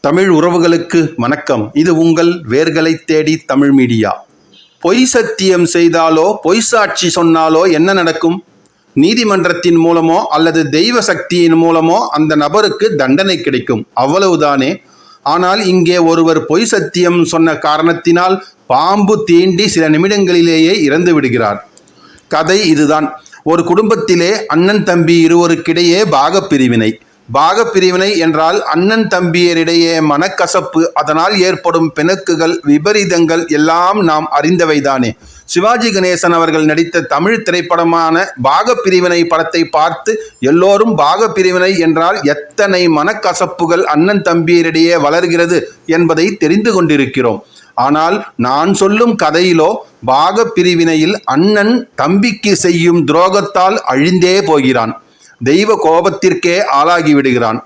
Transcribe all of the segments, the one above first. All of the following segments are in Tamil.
தமிழ் உறவுகளுக்கு வணக்கம். இது உங்கள் வேர்களை தேடி தமிழ் மீடியா. பொய் சத்தியம் செய்தாலோ பொய் சாட்சி சொன்னாலோ என்ன நடக்கும்? நீதிமன்றத்தின் மூலமோ அல்லது தெய்வ சக்தியின் மூலமோ அந்த நபருக்கு தண்டனை கிடைக்கும். அவ்வளவுதானே. ஆனால் இங்கே ஒருவர் பொய் சத்தியம் சொன்ன காரணத்தினால் பாம்பு தீண்டி சில நிமிடங்களிலேயே இறந்து விடுகிறார். கதை இதுதான். ஒரு குடும்பத்திலே அண்ணன் தம்பி இருவருக்கிடையே பாகப் பிரிவினை பாகப் பிரிவினை என்றால் அண்ணன் தம்பியரிடையே மனக்கசப்பு அதனால் ஏற்படும் பிணக்குகள் விபரீதங்கள் எல்லாம் நாம் அறிந்தவைதானே. சிவாஜி கணேசன் அவர்கள் நடித்த தமிழ் திரைப்படமான பாகப் பிரிவினை படத்தை பார்த்து எல்லோரும் பாகப்பிரிவினை என்றால் எத்தனை மனக்கசப்புகள் அண்ணன் தம்பியரிடையே வளர்கிறது என்பதை தெரிந்து கொண்டிருக்கிறோம். ஆனால் நான் சொல்லும் கதையிலோ பாகப்பிரிவினையில் அண்ணன் தம்பிக்கு செய்யும் துரோகத்தால் அழிந்தே போகிறான். தெய்வ கோபத்திற்கே ஆளாகி விடுகிறான்.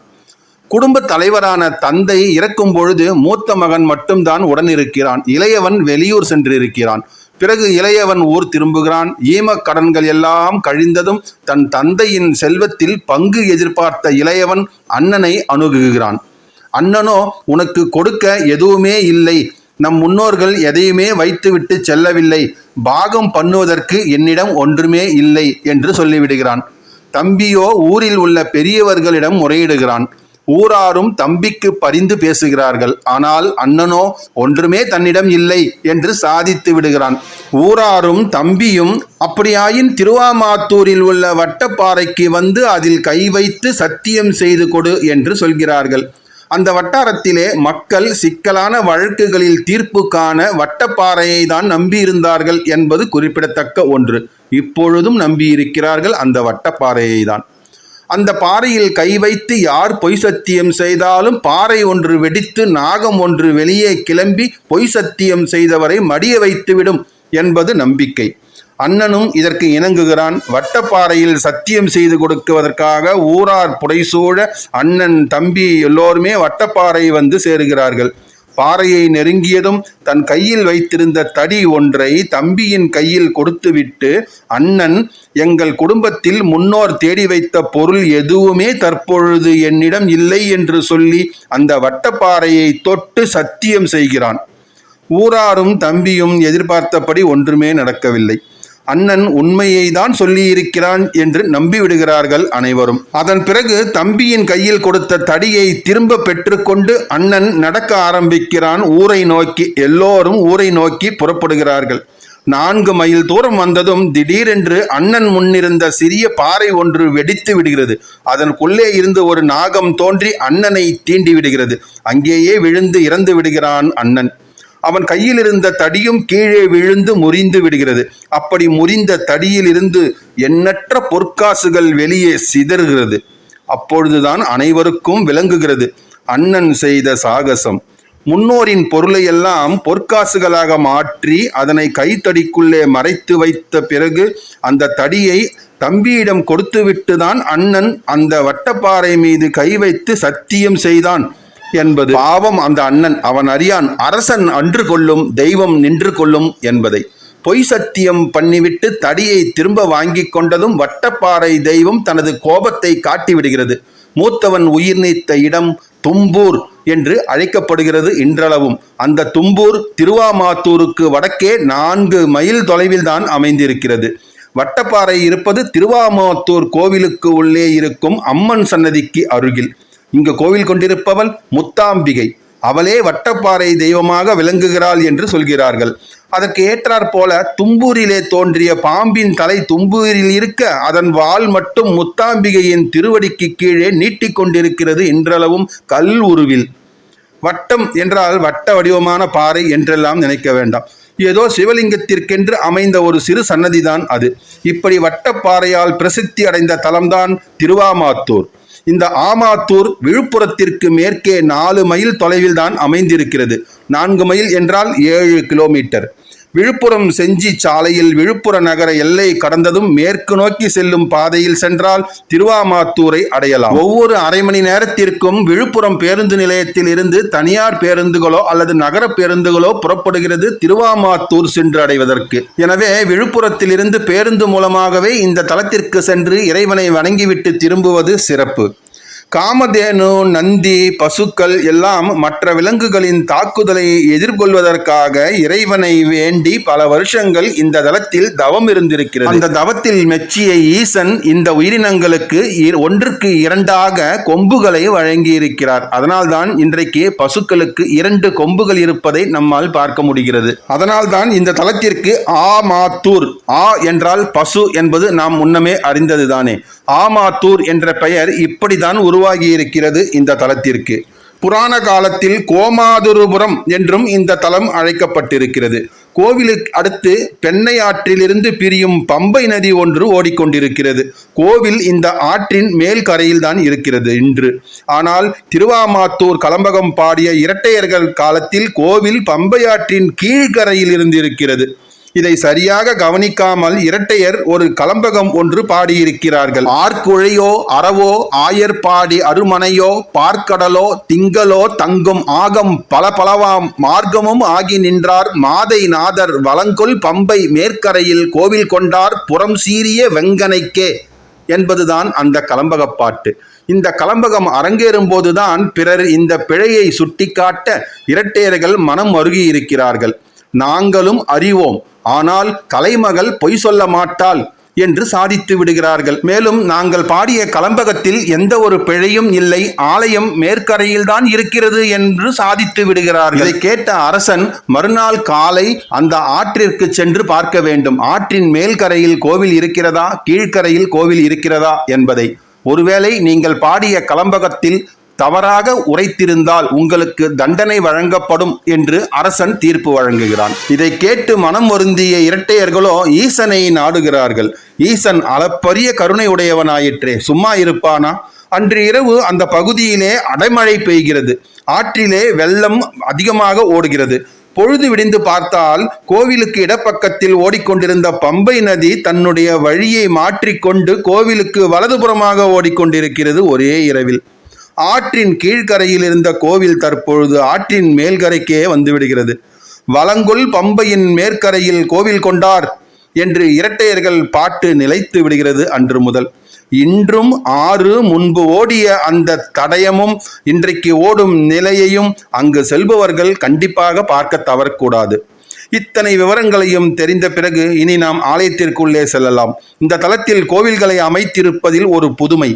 குடும்ப தலைவரான தந்தை இறக்கும் பொழுது மூத்த மகன் மட்டும்தான் உடன் இருக்கிறான் இளையவன் வெளியூர் சென்றிருக்கிறான். பிறகு இளையவன் ஊர் திரும்புகிறான். ஈமக்கடன்கள் கடன்கள் எல்லாம் கழிந்ததும் தன் தந்தையின் செல்வத்தில் பங்கு எதிர்பார்த்த இளையவன் அண்ணனை அணுகுகிறான். அண்ணனோ உனக்கு கொடுக்க எதுவுமே இல்லை. நம் முன்னோர்கள் எதையுமே வைத்துவிட்டு செல்லவில்லை. பாகம் பண்ணுவதற்கு என்னிடம் ஒன்றுமே இல்லை என்று சொல்லிவிடுகிறான். தம்பியோ ஊரில் உள்ள பெரியவர்களிடம் முறையிடுகிறான். ஊராரும் தம்பிக்கு பரிந்து பேசுகிறார்கள். ஆனால் அண்ணனோ ஒன்றுமே தன்னிடம் இல்லை என்று சாதித்து விடுகிறான். ஊராரும் தம்பியும் அப்படியாயின் திருவாமாத்தூரில் உள்ள வட்டப்பாறைக்கு வந்து அதில் கை வைத்து சத்தியம் செய்து கொடு என்று சொல்கிறார்கள். அந்த வட்டாரத்திலே மக்கள் சிக்கலான வழக்குகளில் தீர்ப்பு காண வட்டப்பாறையை தான் நம்பியிருந்தார்கள் என்பது குறிப்பிடத்தக்க ஒன்று. இப்பொழுதும் நம்பியிருக்கிறார்கள் அந்த வட்டப்பாறையை தான் அந்த பாறையில் கை வைத்து யார் பொய் சத்தியம் செய்தாலும் பாறை ஒன்று வெடித்து நாகம் ஒன்று வெளியே கிளம்பி பொய் சத்தியம் செய்தவரை மடிய வைத்துவிடும் என்பது நம்பிக்கை. அண்ணனும் இதற்கு இணங்குகிறான். வட்டப்பாறையில் சத்தியம் செய்து கொடுக்குவதற்காக ஊரார் புடைசூழ அண்ணன் தம்பி எல்லோருமே வட்டப்பாறை வந்து சேருகிறார்கள். பாறையை நெருங்கியதும் தன் கையில் வைத்திருந்த தடி ஒன்றை தம்பியின் கையில் கொடுத்துவிட்டு அண்ணன் எங்கள் குடும்பத்தில் முன்னோர் தேடி வைத்த பொருள் எதுவுமே தற்பொழுது என்னிடம் இல்லை என்று சொல்லி அந்த வட்டப்பாறையை தொட்டு சத்தியம் செய்கிறான். ஊராரும் தம்பியும் எதிர்பார்த்தபடி ஒன்றுமே நடக்கவில்லை. அண்ணன் உண்மையை தான் சொல்லியிருக்கிறான் என்று நம்பிவிடுகிறார்கள் அனைவரும். அதன் பிறகு தம்பியின் கையில் கொடுத்த தடியை திரும்ப பெற்றுக்கொண்டு அண்ணன் நடக்க ஆரம்பிக்கிறான். ஊரை நோக்கி எல்லோரும் ஊரை நோக்கி புறப்படுகிறார்கள். நான்கு மைல் தூரம் வந்ததும் திடீரென்று அண்ணன் முன்னிருந்த சிறிய பாறை ஒன்று வெடித்து விடுகிறது. அதற்குள்ளே இருந்து ஒரு நாகம் தோன்றி அண்ணனை தீண்டி விடுகிறது அங்கேயே விழுந்து இறந்து விடுகிறான் அண்ணன். அவன் கையில் இருந்த தடியும் கீழே விழுந்து முறிந்து விடுகிறது. அப்படி முறிந்த தடியில் இருந்து எண்ணற்ற பொற்காசுகள் வெளியே சிதறுகிறது. அப்பொழுதுதான் அனைவருக்கும் விளங்குகிறது அண்ணன் செய்த சாகசம். முன்னோரின் பொருளையெல்லாம் பொற்காசுகளாக மாற்றி அதனை கைத்தடிக்குள்ளே மறைத்து வைத்த பிறகு அந்த தடியை தம்பியிடம் கொடுத்துவிட்டுதான் அண்ணன் அந்த வட்டப்பாறை மீது கை வைத்து சத்தியம் செய்தான். என்பது பாவம் அந்த அண்ணன். அவன் அறியான் அரசன் அன்று கொள்ளும் தெய்வம் நின்று கொள்ளும் என்பதை. பொய் சத்தியம் பண்ணிவிட்டு தடியை திரும்ப வாங்கி கொண்டதும் வட்டப்பாறை தெய்வம் தனது கோபத்தை காட்டிவிடுகிறது. மூத்தவன் உயிர் நீத்த இடம் தும்பூர் என்று அழைக்கப்படுகிறது இன்றளவும். அந்த தும்பூர் திருவாமாத்தூருக்கு வடக்கே நான்கு மைல் தொலைவில் தான் அமைந்திருக்கிறது. வட்டப்பாறை இருப்பது திருவாமாத்தூர் கோவிலுக்கு உள்ளே இருக்கும் அம்மன் சன்னதிக்கு அருகில். இங்கு கோவில் கொண்டிருப்பவள் முத்தாம்பிகை. அவளே வட்டப்பாறை தெய்வமாக விளங்குகிறாள் என்று சொல்கிறார்கள். அதற்கு ஏற்றாற் போல தும்பூரிலே தோன்றிய பாம்பின் தலை தும்பூரில் இருக்க அதன் வால் மட்டும் முத்தாம்பிகையின் திருவடிக்கு கீழே நீட்டிக்கொண்டிருக்கிறது இன்றளவும் கல் உருவில். வட்டம் என்றால் வட்ட வடிவமான பாறை என்றெல்லாம் நினைக்க வேண்டாம். ஏதோ சிவலிங்கத்திற்கென்று அமைந்த ஒரு சிறு சன்னதிதான் அது. இப்படி வட்டப்பாறையால் பிரசித்தி அடைந்த தலம்தான் திருவாமாத்தூர். இந்த ஆமாத்தூர் விழுப்புரத்திற்கு மேற்கே நாலு மைல் தொலைவில் தான் அமைந்திருக்கிறது. நான்கு மைல் என்றால் ஏழு கிலோமீட்டர். விழுப்புரம் செஞ்சி சாலையில் விழுப்புர நகர எல்லை கடந்ததும் மேற்கு நோக்கி செல்லும் பாதையில் சென்றால் திருவாமாத்தூரை அடையலாம். ஒவ்வொரு அரை மணி நேரத்திற்கும் விழுப்புரம் பேருந்து நிலையத்தில் இருந்து தனியார் பேருந்துகளோ அல்லது நகர பேருந்துகளோ புறப்படுகிறது திருவாமாத்தூர் சென்று அடைவதற்கு எனவே விழுப்புரத்தில் இருந்து பேருந்து மூலமாகவே இந்த தளத்திற்கு சென்று இறைவனை வணங்கிவிட்டு திரும்புவது சிறப்பு. காமதேனு நந்தி பசுக்கள் எல்லாம் மற்ற விலங்குகளின் தாக்குதலை எதிர்கொள்வதற்காக இறைவனை வேண்டி பல வருஷங்கள் இந்த தலத்தில் தவம் இருந்திருக்கிறது. அந்த தவத்தில் மெச்சிய ஈசன் இந்த உயிரினங்களுக்கு ஒன்றுக்கு இரண்டாக கொம்புகளை வழங்கி இருக்கிறார் அதனால்தான் இன்றைக்கு பசுக்களுக்கு இரண்டு கொம்புகள் இருப்பதை நம்மால் பார்க்க முடிகிறது. அதனால்தான் இந்த தலத்திற்கு ஆமாத்தூர் ஆ என்றால் பசு என்பது நாம் முன்னமே அறிந்ததுதானே. ஆமாத்தூர் என்ற பெயர் இப்படிதான் உருவாகி இருக்கிறது இந்த தலத்திற்கு புராண காலத்தில் கோமாதுருபுரம் என்றும் இந்த தலம் அழைக்கப்பட்டிருக்கிறது. கோவிலுக்கு அடுத்து பெண்ணை ஆற்றிலிருந்து பிரியும் பம்பை நதி ஒன்று ஓடிக்கொண்டிருக்கிறது. கோவில் இந்த ஆற்றின் மேல் கரையில் தான் இருக்கிறது இன்று. ஆனால் திருவாமாத்தூர் கலம்பகம் பாடிய இரட்டையர்கள் காலத்தில் கோவில் பம்பை ஆற்றின் கீழ்கரையில் இருந்து இருக்கிறது இதை சரியாக கவனிக்காமல் இரட்டையர் ஒரு கலம்பகம் ஒன்று பாடியிருக்கிறார்கள். ஆர்க்குழையோ அறவோ ஆயர்பாடி அருமனையோ பார்க்கடலோ திங்களோ தங்கும் ஆகம் பல பலவாம் மார்க்கமும் ஆகி நின்றார். மாதை நாதர் வலங்கொல் பம்பை மேற்கரையில் கோவில் கொண்டார். புறம் சீரிய வெங்கனைக்கே என்பதுதான் அந்த கலம்பகப்பாட்டு இந்த கலம்பகம் அரங்கேறும் போதுதான் பிறர் இந்த பிழையை சுட்டிக்காட்ட இரட்டையர்கள் மனம் அருகியிருக்கிறார்கள். நாங்களும் அறிவோம். ஆனால் கலைமகள் பொய் சொல்ல மாட்டாள் என்று சாதித்து விடுகிறார்கள். மேலும் நாங்கள் பாடிய கலம்பகத்தில் எந்த ஒரு பிழையும் இல்லை ஆலயம் மேற்கரையில்தான் இருக்கிறது என்று சாதித்து விடுகிறார்கள். இதை கேட்ட அரசன் மறுநாள் காலை அந்த ஆற்றிற்கு சென்று பார்க்க வேண்டும். ஆற்றின் மேல்கரையில் கோவில் இருக்கிறதா? கீழ்க்கரையில் கோவில் இருக்கிறதா? என்பதை. ஒருவேளை நீங்கள் பாடிய கலம்பகத்தில் தவறாக உரைத்திருந்தால் உங்களுக்கு தண்டனை வழங்கப்படும் என்று அரசன் தீர்ப்பு வழங்குகிறான். இதை கேட்டு மனம் வருந்திய இரட்டையர்களோ ஈசனை நாடுகிறார்கள். ஈசன் அளப்பரிய கருணை உடையவனாயிற்றே சும்மா இருப்பானா? அன்று இரவு அந்த பகுதியிலே அடைமழை பெய்கிறது. ஆற்றிலே வெள்ளம் அதிகமாக ஓடுகிறது. பொழுது விடிந்து பார்த்தால் கோவிலுக்கு இடப்பக்கத்தில் ஓடிக்கொண்டிருந்த பம்பை நதி தன்னுடைய வழியை மாற்றிக்கொண்டு கோவிலுக்கு வலதுபுறமாக ஓடிக்கொண்டிருக்கிறது ஒரே இரவில். ஆற்றின் கீழ்கரையில் இருந்த கோவில் தற்பொழுது ஆற்றின் மேல்கரைக்கே வந்துவிடுகிறது. வலங்குல் பம்பையின் மேற்கரையில் கோவில் கொண்டார் என்று இரட்டையர்கள் பாட்டு நிலைத்து விடுகிறது அன்று முதல். இன்றும் ஆறு முன்பு ஓடிய அந்த தடயமும் இன்றைக்கு ஓடும் நிலையையும் அங்கு செல்பவர்கள் கண்டிப்பாக பார்க்க தவறக்கூடாது. இத்தனை விவரங்களையும் தெரிந்த பிறகு இனி நாம் ஆலயத்திற்குள்ளே செல்லலாம். இந்த தளத்தில் கோவில்களை அமைத்திருப்பதில் ஒரு புதுமை.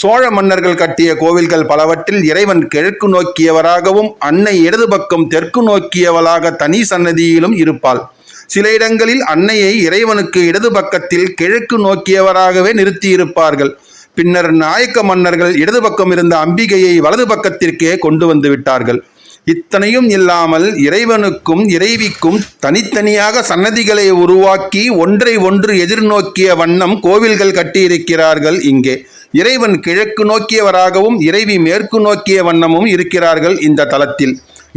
சோழ மன்னர்கள் கட்டிய கோவில்கள் பலவற்றில் இறைவன் கிழக்கு நோக்கியவராகவும் அன்னை இடது பக்கம் தெற்கு நோக்கியவளாக தனி சன்னதியிலும் இருப்பாள். சில இடங்களில் அன்னையை இறைவனுக்கு இடது பக்கத்தில் கிழக்கு நோக்கியவராகவே நிறுத்தியிருப்பார்கள். பின்னர் நாயக்க மன்னர்கள் இடது பக்கம் இருந்த அம்பிகையை வலது பக்கத்திற்கே கொண்டு வந்து விட்டார்கள். இத்தனையும் இல்லாமல் இறைவனுக்கும் இறைவிக்கும் தனித்தனியாக சன்னதிகளை உருவாக்கி ஒன்றை ஒன்று எதிர்நோக்கிய வண்ணம் கோவில்கள் கட்டியிருக்கிறார்கள் இங்கே. இறைவன் கிழக்கு நோக்கியவராகவும் இறைவி மேற்கு நோக்கிய வண்ணமும் இருக்கிறார்கள் இந்த தலத்தில்.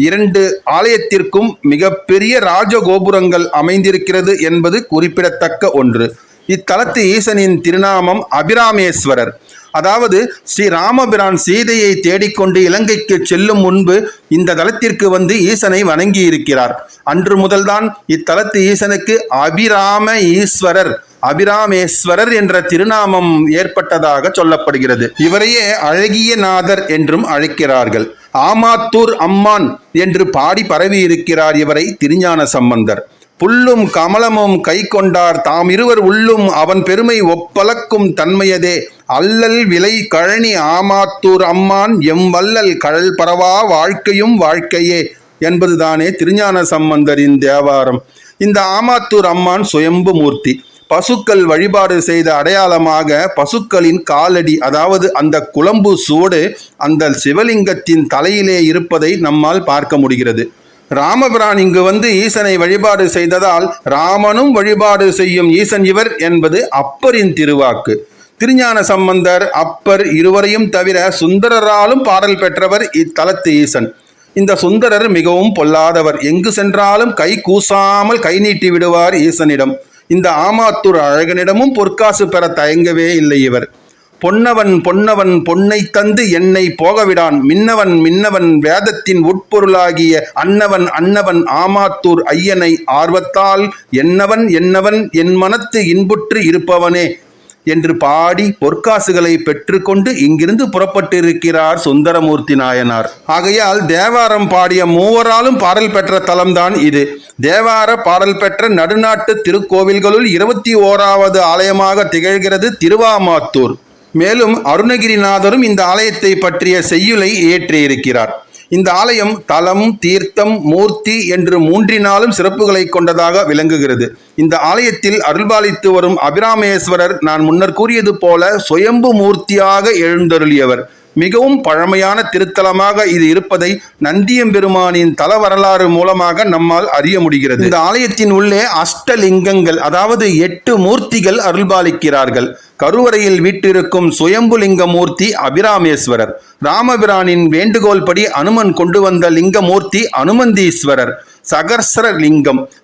இரண்டு ஆலயத்திற்கும் மிகப்பெரிய ராஜகோபுரங்கள் அமைந்திருக்கிறது என்பது குறிப்பிடத்தக்க ஒன்று. இத்தலத்து ஈசனின் திருநாமம் அபிராமேஸ்வரர். அதாவது ஸ்ரீ ராமபிரான் சீதையை தேடிக்கொண்டு இலங்கைக்கு செல்லும் முன்பு இந்த தலத்திற்கு வந்து ஈசனை வணங்கி இருக்கிறார் அன்று முதல்தான் இத்தலத்து ஈசனுக்கு அபிராம ஈஸ்வரர் அபிராமேஸ்வரர் என்ற திருநாமம் ஏற்பட்டதாக சொல்லப்படுகிறது. இவரையே அழகிய நாதர் என்றும் அழைக்கிறார்கள். ஆமாத்தூர் அம்மான் என்று பாடி பரவி இருக்கிறார் இவரை திருஞான சம்பந்தர். புல்லும் கமலமும் கை கொண்டார். தாம் இருவர் உள்ளும் அவன் பெருமை ஒப்பளக்கும் தன்மையதே. அல்லல் விலை கழனி ஆமாத்தூர் அம்மான். எம் வல்லல் கழல் பரவா வாழ்க்கையும் வாழ்க்கையே என்பதுதானே திருஞான சம்பந்தரின் தேவாரம். இந்த ஆமாத்தூர் அம்மான் சுயம்பு மூர்த்தி. பசுக்கள் வழிபாடு செய்த அடையாளமாக பசுக்களின் காலடி அதாவது அந்த குழம்பு சூடு அந்த சிவலிங்கத்தின் தலையிலே இருப்பதை நம்மால் பார்க்க முடிகிறது. ராமபிரான் இங்கு வந்து ஈசனை வழிபாடு செய்ததால் ராமனும் வழிபாடு செய்யும் ஈசன் இவர் என்பது அப்பரின் திருவாக்கு. திருஞான சம்பந்தர் அப்பர் இருவரையும் தவிர சுந்தரராலும் பாடல் பெற்றவர் இத்தலத்து ஈசன். இந்த சுந்தரர் மிகவும் பொல்லாதவர். எங்கு சென்றாலும் கை கூசாமல் கை நீட்டி விடுவார் ஈசனிடம். இந்த ஆமாத்தூர் அழகனிடமும் பொற்காசு பெற தயங்கவே இல்லை இவர். பொன்னவன் பொன்னவன் பொன்னை தந்து என்னை போகவிடான். மின்னவன் மின்னவன் வேதத்தின் உட்பொருளாகிய அன்னவன் அன்னவன் ஆமாத்தூர் ஐயனை ஆர்வத்தால் என்னவன் என்னவன் என் மனத்து இன்புற்று இருப்பவனே. என்று பாடி பொற்காசுகளை பெற்றுக்கொண்டு இங்கிருந்து புறப்பட்டிருக்கிறார் சுந்தரமூர்த்தி நாயனார். ஆகையால் தேவாரம் பாடிய மூவராலும் பாடல் பெற்ற தலம்தான் இது. தேவார பாடல் பெற்ற நடுநாட்டு திருக்கோவில்களுள் இருபத்தி ஓராவது ஆலயமாக திகழ்கிறது திருவாமாத்தூர். மேலும் அருணகிரிநாதரும் இந்த ஆலயத்தை பற்றிய செய்யுளை இயற்றியிருக்கிறார். இந்த ஆலயம் தலம் தீர்த்தம் மூர்த்தி என்று மூன்றினாலும் சிறப்புகளை கொண்டதாக விளங்குகிறது. இந்த ஆலயத்தில் அருள்பாலித்து வரும் அபிராமேஸ்வரர் நான் முன்னர் கூறியது போல சுயம்பு மூர்த்தியாக எழுந்தருளியவர். மிகவும் பழமையான திருத்தலமாக இது இருப்பதை நந்தியம்பெருமானின் தல வரலாறு மூலமாக நம்மால் அறிய முடிகிறது. இந்த ஆலயத்தின் உள்ளே அஷ்டலிங்கங்கள் அதாவது எட்டு மூர்த்திகள் அருள்பாலிக்கிறார்கள். கருவறையில் வீட்டிருக்கும் சுயம்புலிங்க மூர்த்தி அபிராமேஸ்வரர். ராமபிரானின் வேண்டுகோள் படி அனுமன் கொண்டு வந்த லிங்கமூர்த்தி அனுமந்தீஸ்வரர். சகர்சர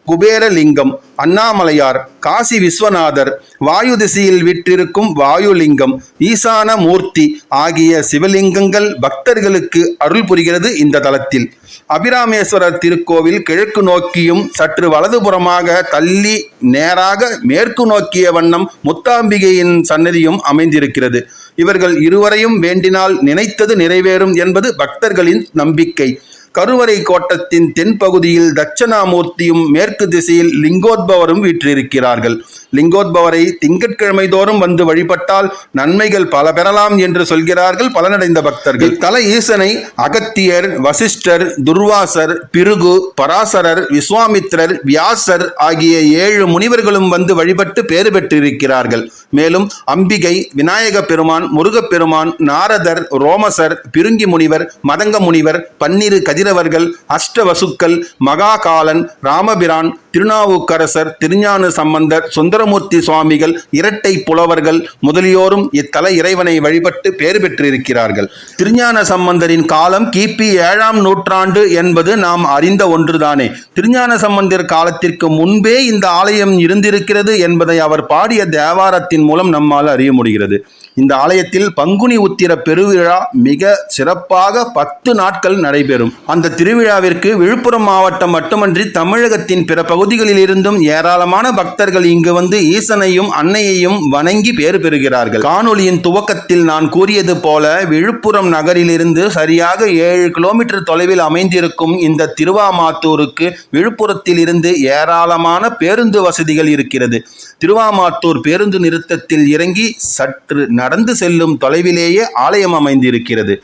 குபேரலிங்கம் அண்ணாமலையார் காசி விஸ்வநாதர் வாயு திசையில் விற்றிருக்கும் வாயுலிங்கம் ஈசான மூர்த்தி ஆகிய சிவலிங்கங்கள் பக்தர்களுக்கு அருள் புரிகிறது இந்த தலத்தில். அபிராமேஸ்வரர் திருக்கோவில் கிழக்கு நோக்கியும் சற்று வலதுபுறமாக தள்ளி நேராக மேற்கு நோக்கிய வண்ணம் முத்தாம்பிகையின் சன்னதியும் அமைந்திருக்கிறது. இவர்கள் இருவரையும் வேண்டினால் நினைத்தது நிறைவேறும் என்பது பக்தர்களின் நம்பிக்கை. கருவறை கோட்டத்தின் தென்பகுதியில் தட்சணாமூர்த்தியும் மேற்கு திசையில் லிங்கோத்பவரும் வீற்றிருக்கிறார்கள். லிங்கோத்பவரை திங்கட்கிழமை தோறும் வந்து வழிபட்டால் நன்மைகள் பல பெறலாம் என்று சொல்கிறார்கள் பலனடைந்த பக்தர்கள். தல ஈசனை அகத்தியர் வசிஷ்டர் துர்வாசர் பிருகு பராசரர் விஸ்வாமித்திரர் வியாசர் ஆகிய ஏழு முனிவர்களும் வந்து வழிபட்டு பேறு பெற்றிருக்கிறார்கள். மேலும் அம்பிகை விநாயக பெருமான் முருகப்பெருமான் நாரதர் ரோமசர் பிருங்கி முனிவர் மதங்க முனிவர் பன்னிரு கதிரவர்கள் அஷ்டவசுக்கள் மகாகாலன் ராமபிரான் திருநாவுக்கரசர் திருஞான சம்பந்தர் சுந்தரமூர்த்தி சுவாமிகள் இரட்டை புலவர்கள் முதலியோரும் இத்தல இறைவனை வழிபட்டு பேறு பெற்றிருக்கிறார்கள். திருஞான சம்பந்தரின் காலம் கிபி ஏழாம் நூற்றாண்டு என்பது நாம் அறிந்த ஒன்றுதானே. திருஞான சம்பந்தர் காலத்திற்கு முன்பே இந்த ஆலயம் இருந்திருக்கிறது என்பதை அவர் பாடிய தேவாரத்தின் மூலம் நம்மால் அறிய முடிகிறது. இந்த ஆலயத்தில் பங்குனி உத்திர பெருவிழா மிக சிறப்பாக பத்து நாட்கள் நடைபெறும். அந்த திருவிழாவிற்கு விழுப்புரம் மாவட்டம் மட்டுமன்றி தமிழகத்தின் பிற பகுதி இருந்தும் ஏராளமான பக்தர்கள் இங்கு வந்து ஈசனையும் அன்னையையும் வணங்கி பேறு பெறுகிறார்கள். காணொலியின் துவக்கத்தில் நான் கூறியது போல விழுப்புரம் நகரிலிருந்து சரியாக ஏழு கிலோமீட்டர் தொலைவில் அமைந்திருக்கும் இந்த திருவாமாத்தூருக்கு விழுப்புரத்தில் இருந்து ஏராளமான பேருந்து வசதிகள் இருக்கிறது. திருவாமாத்தூர் பேருந்து நிறுத்தத்தில் இறங்கி சற்று நடந்து செல்லும் தொலைவிலேயே ஆலயம் அமைந்திருக்கிறது.